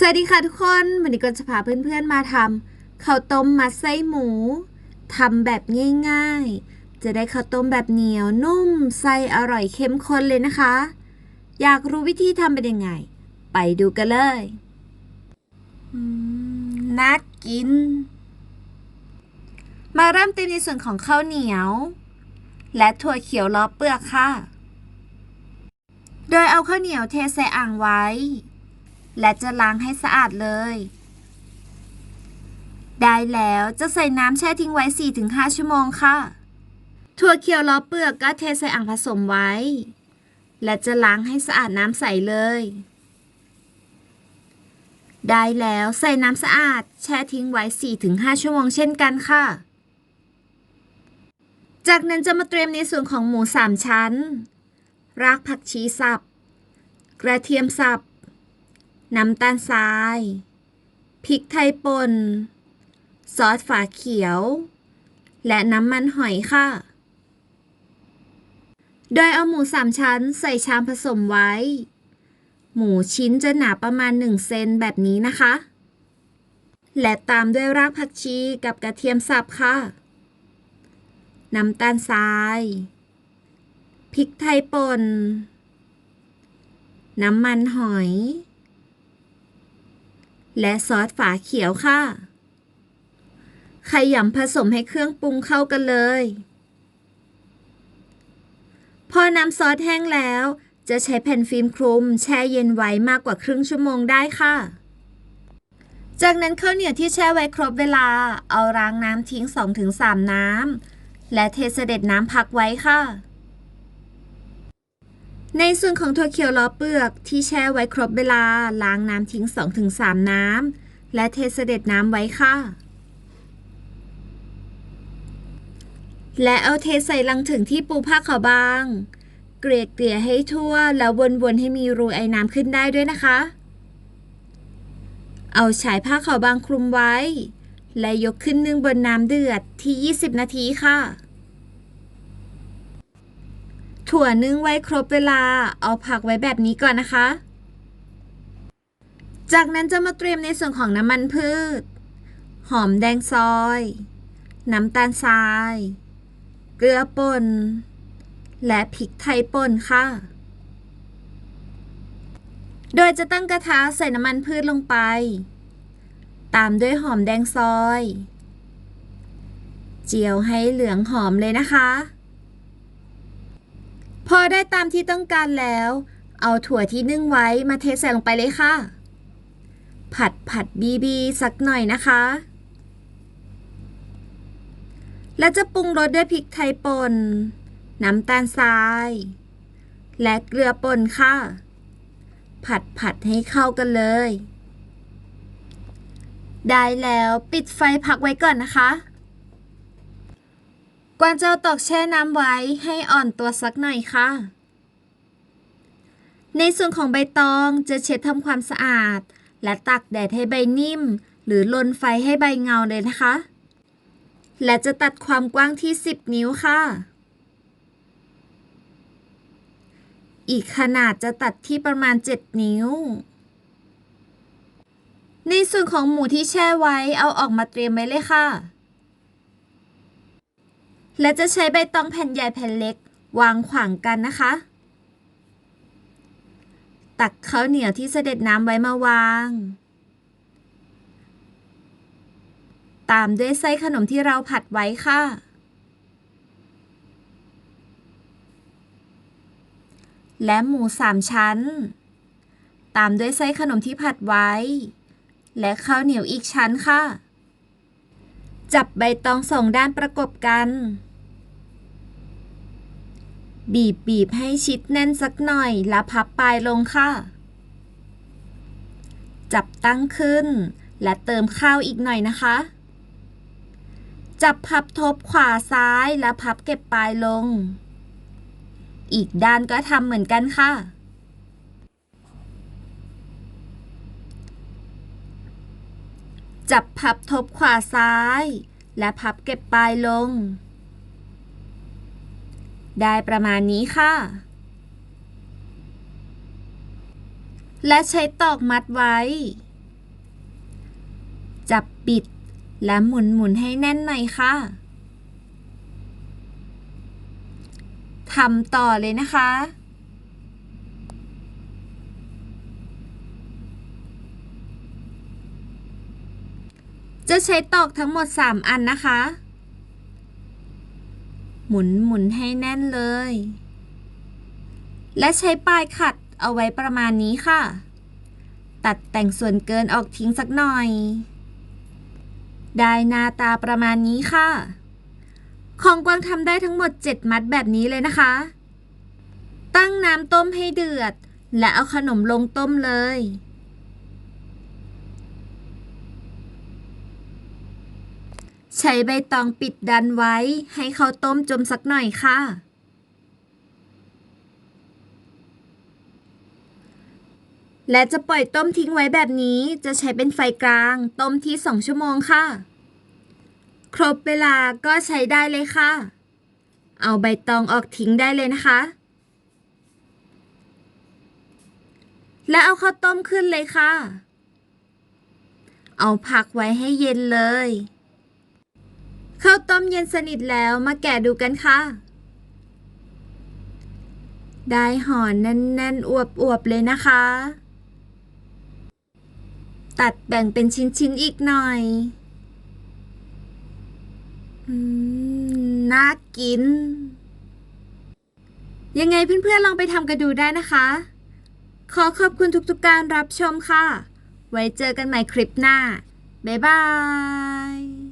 สวัสดีค่ะทุกคน วันนี้ก็จะพาเพื่อนๆมาทำข้าวต้มมัดไส้หมูทำแบบง่ายๆ จะได้ข้าวต้มแบบเหนียวนุ่มไส้อร่อยเข้มข้นเลยนะคะ อยากรู้วิธีทำเป็นยังไง ไปดูกันเลยน่ากิน มาเริ่มเตรียมในส่วนของข้าวเหนียว และถั่วเขียวล้อเปลือกค่ะ โดยเอาข้าวเหนียวเทใส่อ่างไว้ และจะล้างให้สะอาดเลย ได้แล้วจะใส่น้ำแช่ทิ้งไว้ 4-5 ชั่วโมงค่ะ ถั่วเขียวล้อเปลือกก็เทใส่อ่างผสมไว้ และจะล้างให้สะอาดน้ำใสเลย ได้แล้วใส่น้ำสะอาดแช่ทิ้งไว้ 4-5 ชั่วโมงเช่นกันค่ะ จากนั้นจะมาเตรียมในส่วนของหมูสามชั้น รากผักชีสับ กระเทียมสับ น้ำตาลทราย พริกไทยป่น ซอสฝาเขียว และน้ำมันหอยค่ะ โดยเอาหมูสามชั้นใส่ชามผสมไว้ หมูชิ้นจะหนาประมาณ 1 เซนแบบนี้นะคะ และตามด้วยรากผักชีกับกระเทียมสับค่ะ น้ำตาลทราย พริกไทยป่น น้ำมันหอย และซอสฝาเขียวค่ะขยำผสมให้เครื่องปรุงเข้ากันเลย พอน้ำซอสแห้งแล้ว จะใช้แผ่นฟิล์มคลุม แช่เย็นไว้มากกว่าครึ่งชั่วโมงได้ค่ะ จากนั้นข้าวเหนียวที่แช่ไว้ครบเวลา เอาล้างน้ำทิ้ง 2-3 น้ำและเทเสด็จน้ำพักไว้ค่ะ ในส่วนของถั่วเขียวล้อเปลือกที่แช่ไว้ครบเวลาล้างน้ำทิ้ง 2-3 น้ำ และเทเสด็จน้ำไว้ค่ะ และเอาเทใส่ลังถึงที่ปูผ้าขาวบาง เกลี่ยเกลี่ยให้ทั่วแล้ววนๆให้มีรูไอ้น้ำขึ้นได้ด้วยนะคะ เอาฉายผ้าขาวบางคลุมไว้ และยกขึ้นนึ่งบนน้ำเดือดที่ 20 นาทีค่ะ ถั่วนึ่งไว้ครบเวลา เอาผักไว้แบบนี้ก่อนนะคะ จากนั้นจะมาเตรียมในส่วนของน้ำมันพืช หอมแดงซอย น้ำตาลทราย เกลือป่น และพริกไทยป่นค่ะ โดยจะตั้งกระทะใส่น้ำมันพืชลงไป ตามด้วยหอมแดงซอย เจียวให้เหลืองหอมเลยนะคะ พอได้ตามที่ต้องการแล้ว เอาถั่วที่นึ่งไว้มาเทใส่ลงไปเลยค่ะ ผัดผัดบีบีสักหน่อยนะคะ และจะปรุงรสด้วยพริกไทยป่น น้ำตาลทราย และเกลือป่นค่ะ ผัดผัดให้เข้ากันเลย ได้แล้วปิดไฟพักไว้ก่อนนะคะ ก่อนจะเอาตอกแช่น้ำไว้ให้อ่อนตัวสักหน่อยค่ะ ในส่วนของใบตองจะเช็ดทำความสะอาด และตักแดดให้ใบนิ่ม หรือลนไฟให้ใบเงาเลยนะคะ และจะตัดความกว้างที่ 10 นิ้วค่ะ อีกขนาดจะตัดที่ประมาณ 7 นิ้ว ในส่วนของหมูที่แช่ไว้เอาออกมาเตรียมไว้เลยค่ะ และจะใช้ใบตองแผ่นใหญ่แผ่นเล็ก วางขวางกันนะคะ ตักข้าวเหนียวที่เสด็จน้ำไว้มาวาง ตามด้วยไส้ขนมที่เราผัดไว้ค่ะ และหมูสามชั้น ตามด้วยไส้ขนมที่ผัดไว้ และข้าวเหนียวอีกชั้นค่ะจับใบตองสองด้านประกบกัน บีบบีบให้ชิดแน่นสักหน่อย แล้วพับปลายลงค่ะ จับตั้งขึ้น และเติมข้าวอีกหน่อยนะคะ จับพับทบขวาซ้ายแล้วพับเก็บปลายลง อีกด้านก็ทำเหมือนกันค่ะจับพับทบขวาซ้าย และพับเก็บปลายลง ได้ประมาณนี้ค่ะ และใช้ตอกมัดไว้ จับปิดและหมุนหมุนให้แน่นหน่อยค่ะทำต่อเลยนะคะ จะใช้ตอกทั้งหมด 3 อันนะคะ หมุนหมุนให้แน่นเลย และใช้ปลายขัดเอาไว้ประมาณนี้ค่ะ ตัดแต่งส่วนเกินออกทิ้งสักหน่อย ได้หน้าตาประมาณนี้ค่ะ ของกวางทำได้ทั้งหมด 7 มัดแบบนี้เลยนะคะ ตั้งน้ำต้มให้เดือด และเอาขนมลงต้มเลย ใช้ใบตองปิดดันไว้ให้เขาต้มจมสักหน่อยค่ะ และจะปล่อยต้มทิ้งไว้แบบนี้จะใช้เป็นไฟกลาง ต้มที่ 2 ชั่วโมงค่ะ ครบเวลาก็ใช้ได้เลยค่ะ เอาใบตองออกทิ้งได้เลยนะคะ และเอาข้าวต้มขึ้นเลยค่ะ เอาพักไว้ให้เย็นเลย ข้าวต้มเย็นสนิทแล้วมาแกะดูกันค่ะ ได้ห่อแน่นๆ อวบๆ เลยนะคะ ตัดแบ่งเป็นชิ้นๆ อีกหน่อยอืมน่ากิน ยังไงเพื่อนๆ ลองไปทำกันดูได้นะคะ ขอขอบคุณทุกๆ การรับชมค่ะ ไว้เจอกันใหม่คลิปหน้า บ๊ายบาย